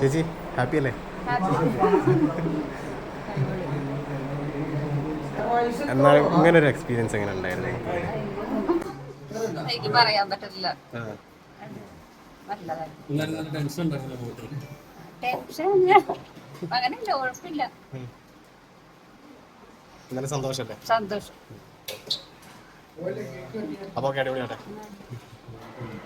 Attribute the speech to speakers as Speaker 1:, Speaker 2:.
Speaker 1: ചേച്ചി ഹാപ്പി അല്ലേ? എന്നാലും ഇങ്ങനെ ഒരു എക്സ്പീരിയൻസ് എങ്ങനെ ഉണ്ടായിരുന്നു?
Speaker 2: എനിക്ക് പറയാൻ പറ്റില്ല. അങ്ങനെയില്ല കുഴപ്പമില്ല
Speaker 1: സന്തോഷല്ലേ?
Speaker 2: സന്തോഷം.
Speaker 1: അപ്പൊ അടിപൊളിയാട്ടെ. Mm-hmm.